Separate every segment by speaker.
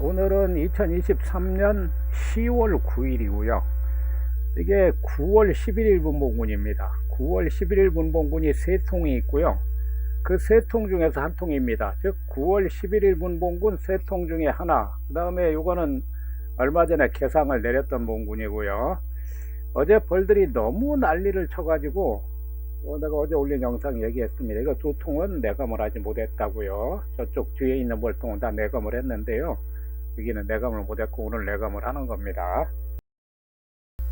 Speaker 1: 오늘은 2023년 10월 9일이고요. 이게 9월 11일 분봉군입니다. 9월 11일 분봉군이 세 통이 있고요. 그 세 통 중에서 한 통입니다. 즉 9월 11일 분봉군 세 통 중에 하나. 그 다음에 요거는 얼마 전에 개상을 내렸던 봉군이고요. 어제 벌들이 너무 난리를 쳐가지고 어, 내가 어제 올린 영상 얘기했습니다. 이거 두 통은 내감을 하지 못했다고요. 저쪽 뒤에 있는 벌통은 다 내감을 했는데요. 여기는 내감을 못했고 오늘 내감을 하는 겁니다.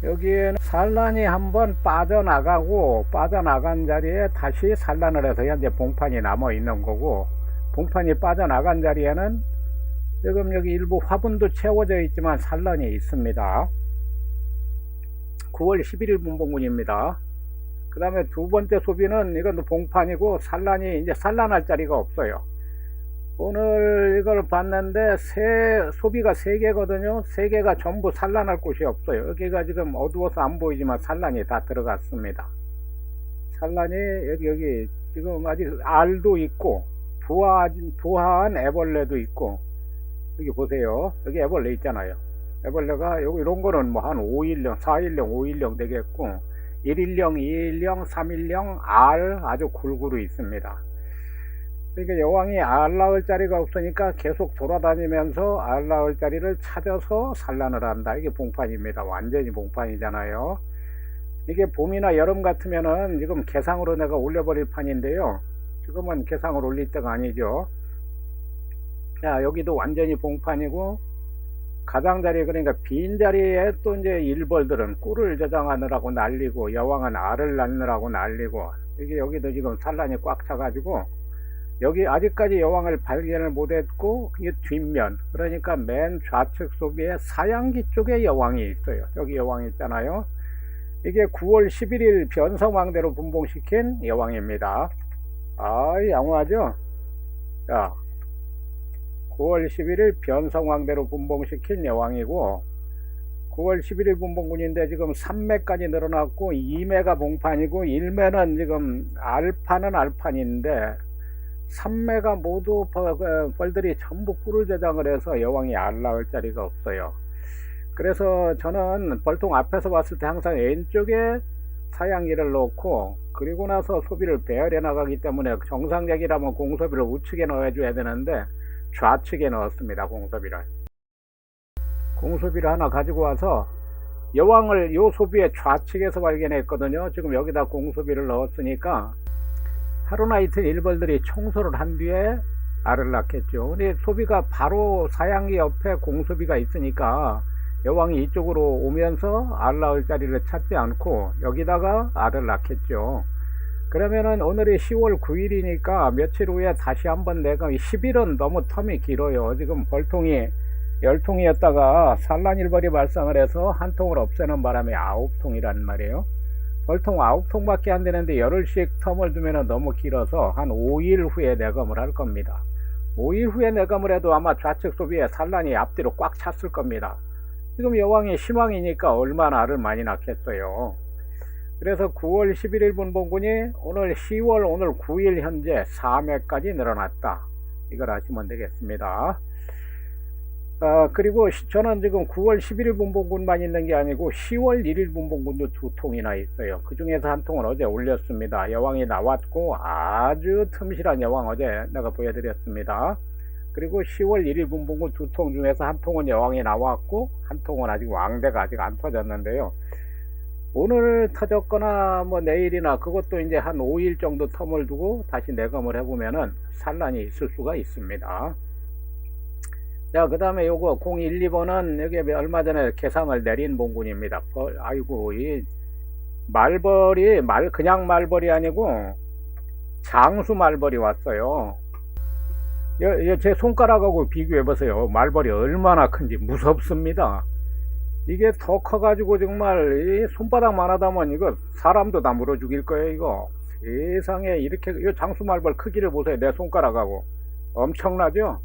Speaker 1: 여기에는 산란이 한번 빠져나가고 빠져나간 자리에 다시 산란을 해서 현재 봉판이 남아 있는 거고 봉판이 빠져나간 자리에는 지금 여기 일부 화분도 채워져 있지만 산란이 있습니다. 9월 11일 분봉군입니다. 그 다음에 두 번째 소비는 이건 봉판이고 산란이 이제 산란할 자리가 없어요. 오늘 이걸 봤는데 세, 소비가 세 개거든요. 세 개가 전부 산란할 곳이 없어요. 여기가 지금 어두워서 안 보이지만 산란이 다 들어갔습니다. 산란이 여기, 여기 지금 아직 알도 있고 부화, 부화한 애벌레도 있고 여기 보세요. 여기 애벌레 있잖아요. 애벌레가 여기 이런 거는 뭐 한 5일령, 4일령, 5일령 되겠고 1일령, 2일령, 3일령 알 아주 골고루 있습니다. 그러니까 여왕이 알 낳을 자리가 없으니까 계속 돌아다니면서 알 낳을 자리를 찾아서 산란을 한다. 이게 봉판입니다. 완전히 봉판이잖아요. 이게 봄이나 여름 같으면은 지금 개상으로 내가 올려버릴 판인데요. 지금은 개상을 올릴 때가 아니죠. 자, 여기도 완전히 봉판이고 가장자리 그러니까 빈 자리에 또 이제 일벌들은 꿀을 저장하느라고 날리고 여왕은 알을 낳느라고 날리고 이게 여기도 지금 산란이 꽉 차가지고 여기 아직까지 여왕을 발견을 못했고 이게 뒷면. 그러니까 맨 좌측 소비에 사양기 쪽에 여왕이 있어요. 여기 여왕이 있잖아요. 이게 9월 11일 변성왕대로 분봉시킨 여왕입니다. 아 양호하죠? 자 9월 11일 변성왕대로 분봉시킨 여왕이고 9월 11일 분봉군인데 지금 3매까지 늘어났고 2매가 봉판이고 1매는 지금 알판은 알판인데 3매가 모두 벌- 벌들이 전부 꿀을 저장을 해서 여왕이 알 낳을 자리가 없어요. 그래서 저는 벌통 앞에서 봤을 때 항상 왼쪽에 사양기를 넣고 그리고 나서 소비를 배열해 나가기 때문에 정상적이라면 공소비를 우측에 넣어줘야 되는데 좌측에 넣었습니다. 공소비를. 공소비를 하나 가지고 와서 여왕을 요 소비의 좌측에서 발견했거든요. 지금 여기다 공소비를 넣었으니까 하루나 이틀 일벌들이 청소를 한 뒤에 알을 낳겠죠. 근데 소비가 바로 사양기 옆에 공소비가 있으니까 여왕이 이쪽으로 오면서 알 낳을 자리를 찾지 않고 여기다가 알을 낳겠죠. 그러면은 오늘이 10월 9일이니까 며칠 후에 다시 한번 내가 10일은 너무 텀이 길어요. 지금 벌통이 10통이었다가 산란일벌이 발생을 해서 한 통을 없애는 바람에 9통이란 말이에요. 벌통 9통밖에 안 되는데 열흘씩 텀을 두면 너무 길어서 한 5일 후에 내검을 할 겁니다. 5일 후에 내검을 해도 아마 좌측 소비에 산란이 앞뒤로 꽉 찼을 겁니다. 지금 여왕이 신왕이니까 얼마나 알을 많이 낳겠어요. 그래서 9월 11일 분봉군이 오늘 10월 오늘 9일 현재 4매까지 늘어났다. 이걸 아시면 되겠습니다. 아, 그리고 시- 저는 지금 9월 11일 분봉군만 있는 게 아니고 10월 1일 분봉군도 두 통이나 있어요. 그 중에서 한 통은 어제 올렸습니다. 여왕이 나왔고 아주 틈실한 여왕 어제 내가 보여드렸습니다. 그리고 10월 1일 분봉군 두 통 중에서 한 통은 여왕이 나왔고 한 통은 아직 왕대가 아직 안 터졌는데요. 오늘 터졌거나 뭐 내일이나 그것도 이제 한 5일 정도 텀을 두고 다시 내검을 해보면은 산란이 있을 수가 있습니다. 자, 그 다음에 요거 012번은 여기 얼마 전에 개상을 내린 봉군입니다. 벌, 아이고, 이 말벌이, 말, 그냥 말벌이 아니고 장수 말벌이 왔어요. 여- 여- 제 손가락하고 비교해 보세요. 말벌이 얼마나 큰지 무섭습니다. 이게 더 커가지고 정말 이 손바닥만 하다면 이거 사람도 다 물어 죽일 거예요, 이거. 세상에 이렇게, 이 장수 말벌 크기를 보세요. 내 손가락하고. 엄청나죠?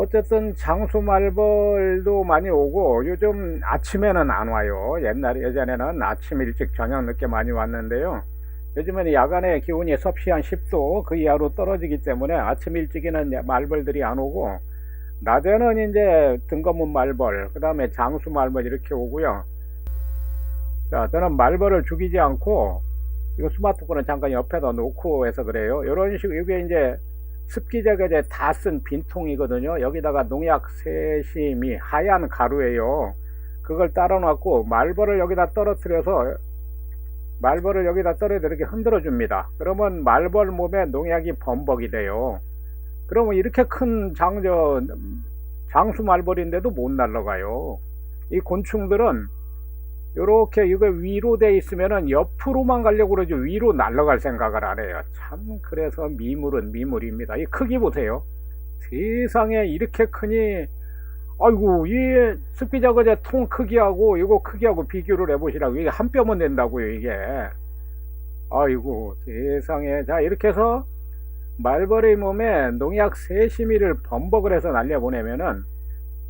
Speaker 1: 어쨌든 장수 말벌도 많이 오고 요즘 아침에는 안 와요. 옛날에 예전에는 아침 일찍 저녁 늦게 많이 왔는데요. 요즘에는 야간에 기온이 섭씨 한 10도 그 이하로 떨어지기 때문에 아침 일찍에는 말벌들이 안 오고 낮에는 이제 등검은 말벌, 그 다음에 장수 말벌 이렇게 오고요. 자, 저는 말벌을 죽이지 않고, 이거 스마트폰을 잠깐 옆에다 놓고 해서 그래요. 이런 식, 이게 이제 습기 제거제 다 쓴 빈통이거든요. 여기다가 농약 세심이 하얀 가루예요. 그걸 따라 놨고, 말벌을 여기다 떨어뜨려서, 말벌을 여기다 떨어져 이렇게 흔들어 줍니다. 그러면 말벌 몸에 농약이 범벅이 돼요. 그러면 이렇게 큰 장저 장수 말벌인데도 못 날아가요. 이 곤충들은 이렇게 이거 위로 돼 있으면은 옆으로만 가려고 그러죠. 위로 날아갈 생각을 안 해요. 참 그래서 미물은 미물입니다. 이 크기 보세요. 세상에 이렇게 크니 아이고 이 저거제 통 크기하고 이거 크기하고 비교를 해보시라고 이게 한 뼘은 된다고요 이게. 아이고 세상에 자 이렇게 해서 말벌의 몸에 농약 세시미를 범벅을 해서 날려보내면은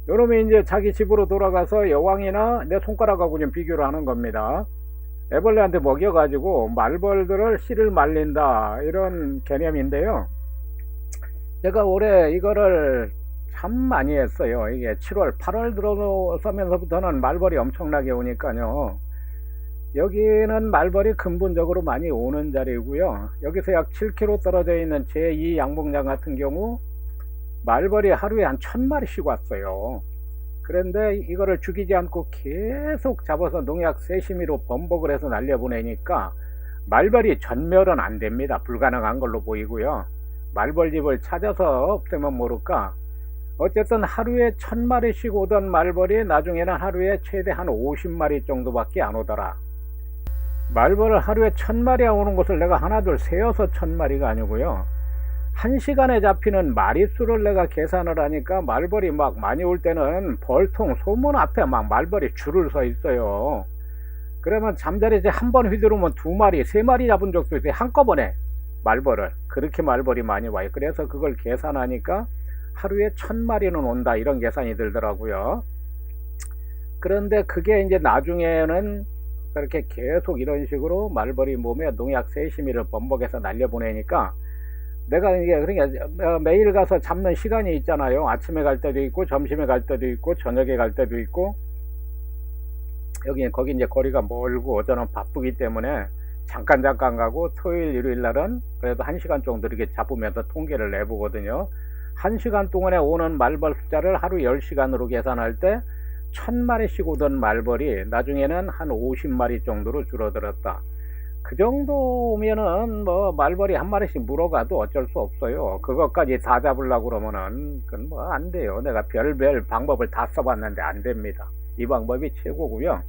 Speaker 1: 요놈이 이제 자기 집으로 돌아가서 여왕이나 내 손가락하고 좀 비교를 하는 겁니다. 애벌레한테 먹여가지고 말벌들을 씨를 말린다 이런 개념인데요. 제가 올해 이거를 참 많이 했어요. 이게 7월, 8월 들어서면서부터는 말벌이 엄청나게 오니까요. 여기는 말벌이 근본적으로 많이 오는 자리고요. 여기서 약 7km 떨어져 있는 제2 양봉장 같은 경우 말벌이 하루에 한 천 마리씩 왔어요. 그런데 이거를 죽이지 않고 계속 잡아서 농약 세심이로 범벅을 해서 날려보내니까 말벌이 전멸은 안 됩니다. 불가능한 걸로 보이고요. 말벌집을 찾아서 없애면 모를까. 어쨌든 하루에 천 마리씩 오던 말벌이 나중에는 하루에 최대 한 50마리 정도밖에 안 오더라. 말벌을 하루에 천 마리가 오는 것을 내가 하나둘 세어서 천 마리가 아니고요. 한 시간에 잡히는 마리수를 내가 계산을 하니까 말벌이 막 많이 올 때는 벌통 소문 앞에 막 말벌이 줄을 서 있어요. 그러면 잠자리에 한번 휘두르면 두 마리, 세 마리 잡은 적도 있어요. 한꺼번에 말벌을. 그렇게 말벌이 많이 와요. 그래서 그걸 계산하니까 하루에 천 마리는 온다. 이런 계산이 들더라고요. 그런데 그게 이제 나중에는 그렇게 계속 이런 식으로 말벌이 몸에 농약 세시미를 범벅해서 날려보내니까 내가 이게 그러니까 매일 가서 잡는 시간이 있잖아요. 아침에 갈 때도 있고 점심에 갈 때도 있고 저녁에 갈 때도 있고 여기 거기 이제 거리가 멀고 저는 바쁘기 때문에 잠깐 잠깐 가고 토요일 일요일 날은 그래도 한 시간 정도 이렇게 잡으면서 통계를 내보거든요. 한 시간 동안에 오는 말벌 숫자를 하루 10시간으로 계산할 때 천마리씩 오던 말벌이 나중에는 한 50마리 정도로 줄어들었다. 그 정도 오면은 뭐 말벌이 한 마리씩 물어가도 어쩔 수 없어요. 그것까지 다 잡으려고 그러면은 그건 뭐 안 돼요. 내가 별별 방법을 다 써봤는데 안 됩니다. 이 방법이 최고고요.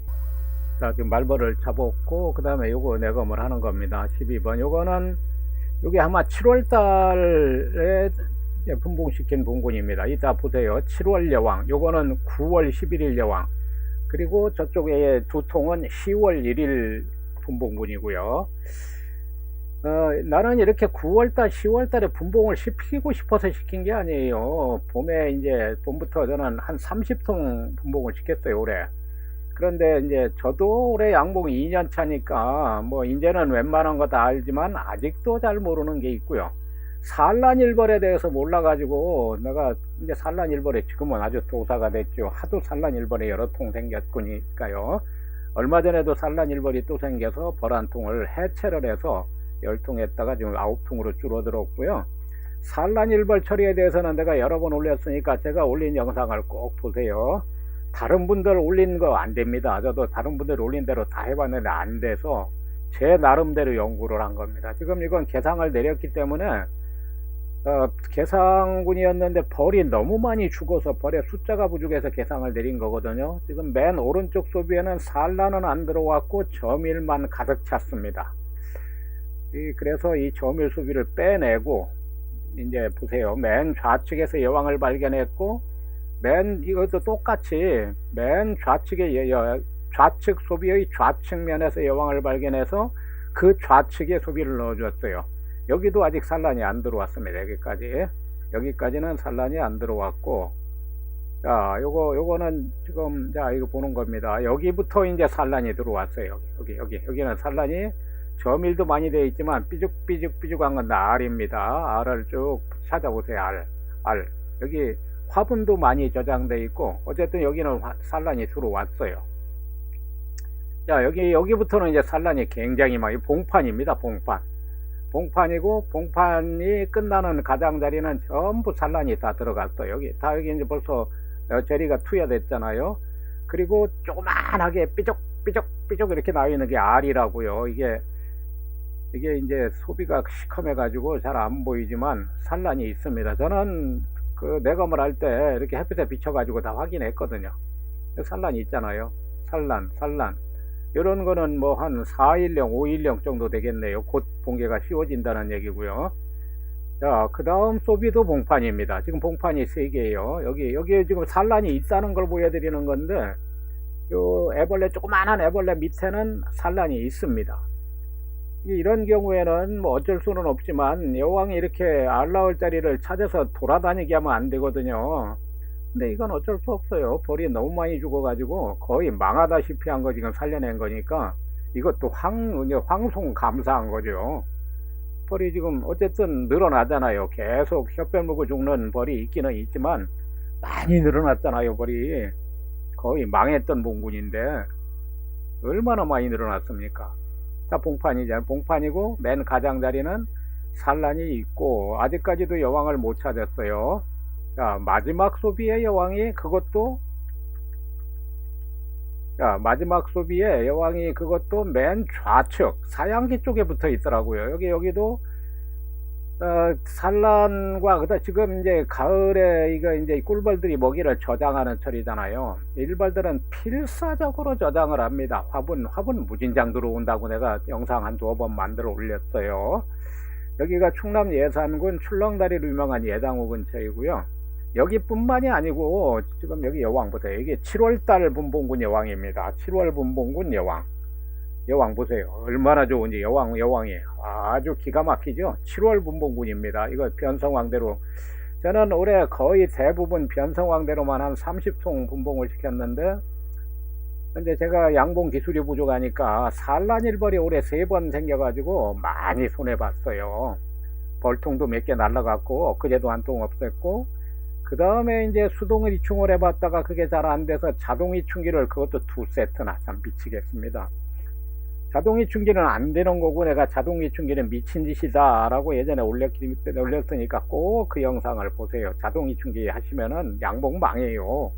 Speaker 1: 자 지금 말벌을 잡았고 그 다음에 요거 내검을 하는 겁니다. 12번 요거는 요게 아마 7월 달에 예, 분봉시킨 분군입니다. 이따 보세요. 7월 여왕, 요거는 9월 11일 여왕, 그리고 저쪽에 두 통은 10월 1일 분봉군이고요. 어, 나는 이렇게 9월달, 10월달에 분봉을 시키고 싶어서 시킨 게 아니에요. 봄에 이제 봄부터 저는 한 30통 분봉을 시켰어요 올해. 그런데 이제 저도 올해 양봉 2년 차니까 뭐 이제는 웬만한 거 다 알지만 아직도 잘 모르는 게 있고요. 산란일벌에 대해서 몰라가지고 내가 이제 산란일벌에 지금은 아주 도사가 됐죠. 하도 산란일벌에 여러 통 생겼으니까요. 얼마 전에도 산란 일벌이 또 생겨서 벌 한 통을 해체를 해서 열 통했다가 지금 아홉 통으로 줄어들었고요. 산란 일벌 처리에 대해서는 내가 여러 번 올렸으니까 제가 올린 영상을 꼭 보세요. 다른 분들 올린 거 안 됩니다. 저도 다른 분들 올린 대로 다 해봤는데 안 돼서 제 나름대로 연구를 한 겁니다. 지금 이건 계상을 내렸기 때문에 어, 개상군이었는데 벌이 너무 많이 죽어서 벌의 숫자가 부족해서 개상을 내린 거거든요. 지금 맨 오른쪽 소비에는 산란은 안 들어왔고 점일만 가득 찼습니다. 이, 그래서 이 점일 소비를 빼내고 이제 보세요. 맨 좌측에서 여왕을 발견했고 맨 이것도 똑같이 맨 좌측에 여, 좌측 소비의 좌측면에서 여왕을 발견해서 그 좌측에 소비를 넣어줬어요. 여기도 아직 산란이 안 들어왔습니다. 여기까지. 여기까지는 산란이 안 들어왔고, 자, 요거, 요거는 지금, 자, 이거 보는 겁니다. 여기부터 이제 산란이 들어왔어요. 여기, 여기, 여기는 산란이 점일도 많이 되어 있지만 삐죽삐죽삐죽한 건 알입니다. 알을 쭉 찾아보세요. 알, 알. 여기 화분도 많이 저장돼 있고 어쨌든 여기는 화- 산란이 들어왔어요. 자 여기 여기부터는 이제 산란이 굉장히 많이 봉판입니다. 봉판. 봉판이고 봉판이 끝나는 가장자리는 전부 산란이 다 들어갔어. 여기 다 여기 이제 벌써 어, 저리가 투여됐잖아요. 그리고 조그만하게 삐적삐적삐적 이렇게 나와 있는 게 알이라고요. 이게 이게 이제 소비가 시커매 가지고 잘 안 보이지만 산란이 있습니다. 저는 그 내검을 할 때 이렇게 햇빛에 비춰 가지고 다 확인했거든요. 산란이 있잖아요. 산란, 산란. 이런 거는 뭐 한 4일령, 5일령 정도 되겠네요. 곧 봉개가 씌워진다는 얘기고요. 자, 그 다음 소비도 봉판입니다. 지금 봉판이 3개예요. 여기, 여기 지금 산란이 있다는 걸 보여드리는 건데, 요 애벌레, 조그만한 애벌레 밑에는 산란이 있습니다. 이- 이런 경우에는 뭐 어쩔 수는 없지만 여왕이 이렇게 알 나올 자리를 찾아서 돌아다니게 하면 안 되거든요. 근데 이건 어쩔 수 없어요. 벌이 너무 많이 죽어가지고 거의 망하다시피 한 거 지금 살려낸 거니까 이것도 황, 황송 감사한 거죠. 벌이 지금 어쨌든 늘어나잖아요. 계속 혀뼈 물고 죽는 벌이 있기는 있지만 많이 늘어났잖아요. 벌이 거의 망했던 봉군인데 얼마나 많이 늘어났습니까? 자, 봉판이잖아요. 봉판이고 맨 가장자리는 산란이 있고 아직까지도 여왕을 못 찾았어요. 자, 마지막 소비의 여왕이 그것도 자, 마지막 소비의 여왕이 그것도 맨 좌측 사양기 쪽에 붙어 있더라고요. 여기 여기도 어, 산란과 그다 지금 이제 가을에 이거 이제 꿀벌들이 먹이를 저장하는 철이잖아요. 일벌들은 필사적으로 저장을 합니다. 화분 화분 무진장 들어온다고 내가 영상 한 두어 번 만들어 올렸어요. 여기가 충남 예산군 출렁다리로 유명한 예당호 근처이고요. 여기뿐만이 아니고 지금 여기 여왕 보세요. 이게 7월달 분봉군 여왕입니다. 7월 분봉군 여왕. 여왕 보세요. 얼마나 좋은지 여왕 여왕이 아주 기가 막히죠. 7월 분봉군입니다. 이거 변성왕대로 저는 올해 거의 대부분 변성왕대로만 한 30통 분봉을 시켰는데 근데 제가 양봉 기술이 부족하니까 산란일벌이 올해 세 번 생겨가지고 많이 손해 봤어요. 벌통도 몇 개 날라갔고 그제도 한 통 없앴고 그 다음에 이제 수동 이충을 해봤다가 그게 잘 안 돼서 자동 이충기를 그것도 두 세트나 참 미치겠습니다. 자동 이충기는 안 되는 거고 내가 자동 이충기는 미친 짓이다 라고 예전에 올렸으니까 꼭 그 영상을 보세요. 자동 이충기 하시면은 양봉 망해요.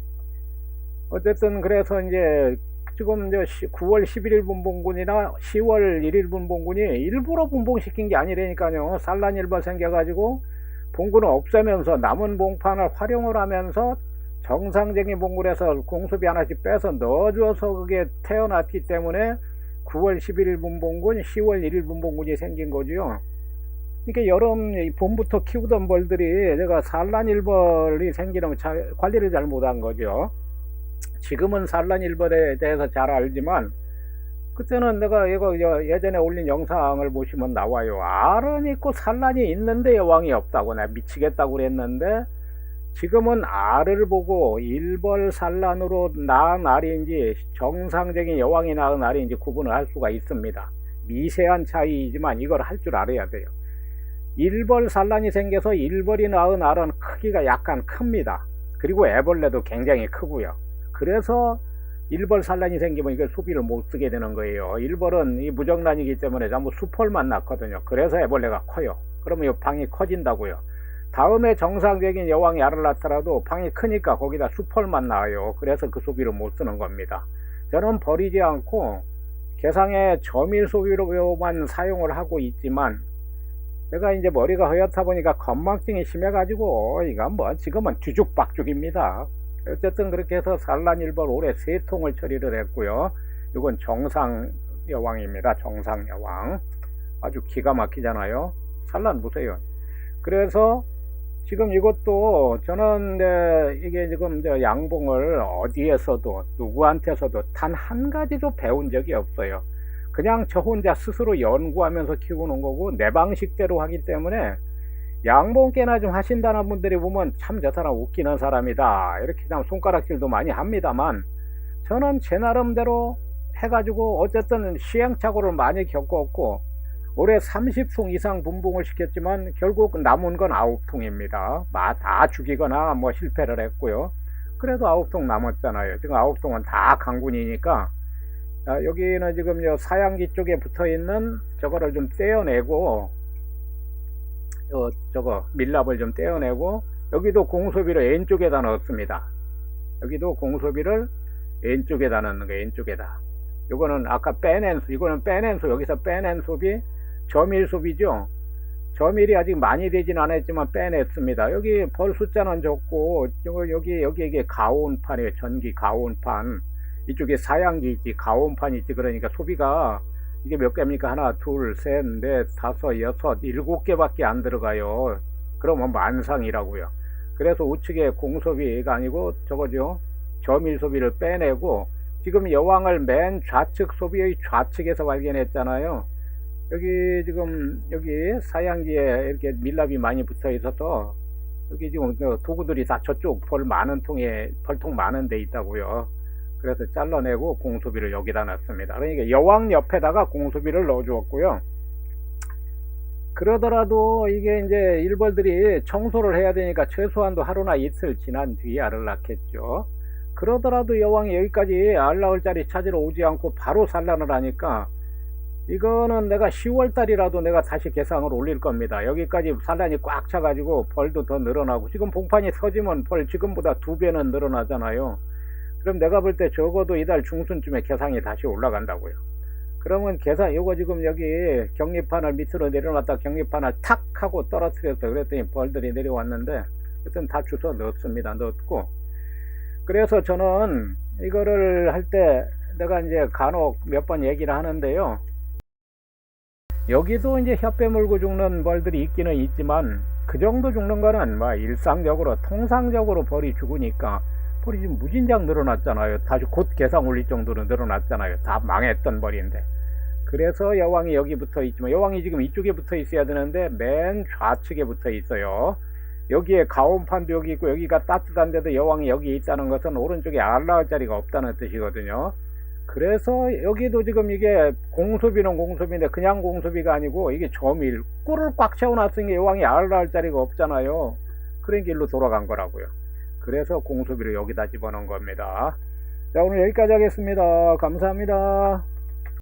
Speaker 1: 어쨌든 그래서 이제 지금 이제 9월 11일 분봉군이나 10월 1일 분봉군이 일부러 분봉시킨 게 아니라니까요. 산란일벌 생겨가지고 봉군을 없애면서 남은 봉판을 활용을 하면서 정상적인 봉군에서 공수비 하나씩 빼서 넣어줘서 그게 태어났기 때문에 9월 11일 분봉군, 10월 1일 분봉군이 생긴 거지요. 이게 여름 이 봄부터 키우던 벌들이 내가 산란일벌이 생기는 잘, 관리를 잘 못한 거죠. 지금은 산란일벌에 대해서 잘 알지만 그때는 내가 이거 여- 예전에 올린 영상을 보시면 나와요. 알은 있고 산란이 있는데 여왕이 없다고 내가 미치겠다고 그랬는데 지금은 알을 보고 일벌 산란으로 낳은 알인지 정상적인 여왕이 낳은 알인지 구분을 할 수가 있습니다. 미세한 차이이지만 이걸 할 줄 알아야 돼요. 일벌 산란이 생겨서 일벌이 낳은 알은 크기가 약간 큽니다. 그리고 애벌레도 굉장히 크고요. 그래서 일벌 산란이 생기면 이걸 소비를 못 쓰게 되는 거예요. 일벌은 이 무정란이기 때문에 전부 수펄만 낳거든요. 그래서 애벌레가 커요. 그러면 이 방이 커진다고요. 다음에 정상적인 여왕이 알을 낳더라도 방이 크니까 거기다 수펄만 나와요. 그래서 그 소비를 못 쓰는 겁니다. 저는 버리지 않고 개상의 저밀 소비로만 사용을 하고 있지만 제가 이제 머리가 허옇다 보니까 건망증이 심해가지고 이건 뭐 지금은 뒤죽박죽입니다. 어쨌든 그렇게 해서 산란일벌 올해 세 통을 처리를 했고요. 이건 정상 여왕입니다. 정상 여왕. 아주 기가 막히잖아요. 산란 보세요. 그래서 지금 이것도 저는 네, 이게 지금 저 양봉을 어디에서도 누구한테서도 단 한 가지도 배운 적이 없어요. 그냥 저 혼자 스스로 연구하면서 키우는 거고 내 방식대로 하기 때문에 양봉 깨나 좀 하신다는 분들이 보면 참 저 사람 웃기는 사람이다 이렇게 참 손가락질도 많이 합니다만 저는 제 나름대로 해가지고 어쨌든 시행착오를 많이 겪었고 올해 30통 이상 분봉을 시켰지만 결국 남은 건 9통입니다. 다 죽이거나 뭐 실패를 했고요. 그래도 9통 남았잖아요. 지금 9통은 다 강군이니까 아, 여기는 지금 요 사양기 쪽에 붙어 있는 저거를 좀 떼어내고 요 저거 밀랍을 좀 떼어내고 여기도 공소비를 왼쪽에다 넣었습니다. 여기도 공소비를 왼쪽에다 넣는 거예요. 왼쪽에다. 요거는 아까 빼낸 수, 이거는 빼낸 수, 여기서 빼낸 소비, 저밀 소비죠. 저밀이 아직 많이 되진 않았지만 빼냈습니다. 여기 벌 숫자는 적고, 여기, 여기 이게 가온판이에요. 전기 가온판. 이쪽에 사양기 있지, 가온판이 있지. 그러니까 소비가 이게 몇 개입니까? 하나, 둘, 셋, 넷, 다섯, 여섯, 일곱 개밖에 안 들어가요. 그러면 만상이라고요. 그래서 우측에 공소비가 아니고 저거죠. 저밀 소비를 빼내고 지금 여왕을 맨 좌측 소비의 좌측에서 발견했잖아요. 여기 지금 여기 사양지에 이렇게 밀랍이 많이 붙어 있어서 여기 지금 그 도구들이 다 저쪽 벌 많은 통에 벌통 많은 데 있다고요. 그래서 잘라내고 공소비를 여기다 놨습니다. 그러니까 여왕 옆에다가 공소비를 넣어 주었고요. 그러더라도 이게 이제 일벌들이 청소를 해야 되니까 최소한도 하루나 이틀 지난 뒤에 알을 낳겠죠. 그러더라도 여왕이 여기까지 알 낳을 자리 찾으러 오지 않고 바로 산란을 하니까 이거는 내가 10월 달이라도 내가 다시 개상을 올릴 겁니다. 여기까지 산란이 꽉 차가지고 벌도 더 늘어나고 지금 봉판이 서지면 벌 지금보다 두 배는 늘어나잖아요. 그럼 내가 볼 때 적어도 이달 중순쯤에 개상이 다시 올라간다고요. 그러면 계산 요거 지금 여기 격리판을 밑으로 내려놨다 격리판을 탁 하고 떨어뜨렸어 그랬더니 벌들이 내려왔는데 하여튼 다 주워 넣었습니다. 넣었고. 그래서 저는 이거를 할 때 내가 이제 간혹 몇 번 얘기를 하는데요. 여기도 이제 혀빼 물고 죽는 벌들이 있기는 있지만 그 정도 죽는 거는 뭐 일상적으로 통상적으로 벌이 죽으니까 벌이 지금 무진장 늘어났잖아요. 다시 곧 개상 올릴 정도로 늘어났잖아요. 다 망했던 벌인데. 그래서 여왕이 여기 붙어 있지만 여왕이 지금 이쪽에 붙어 있어야 되는데 맨 좌측에 붙어 있어요. 여기에 가온판도 여기 있고 여기가 따뜻한데도 여왕이 여기 있다는 것은 오른쪽에 알라할 자리가 없다는 뜻이거든요. 그래서 여기도 지금 이게 공소비는 공소비인데 그냥 공소비가 아니고 이게 점일 꿀을 꽉 채워놨으니 여왕이 알라할 자리가 없잖아요. 그런 길로 돌아간 거라고요. 그래서 공소비를 여기다 집어넣은 겁니다. 자, 오늘 여기까지 하겠습니다. 감사합니다.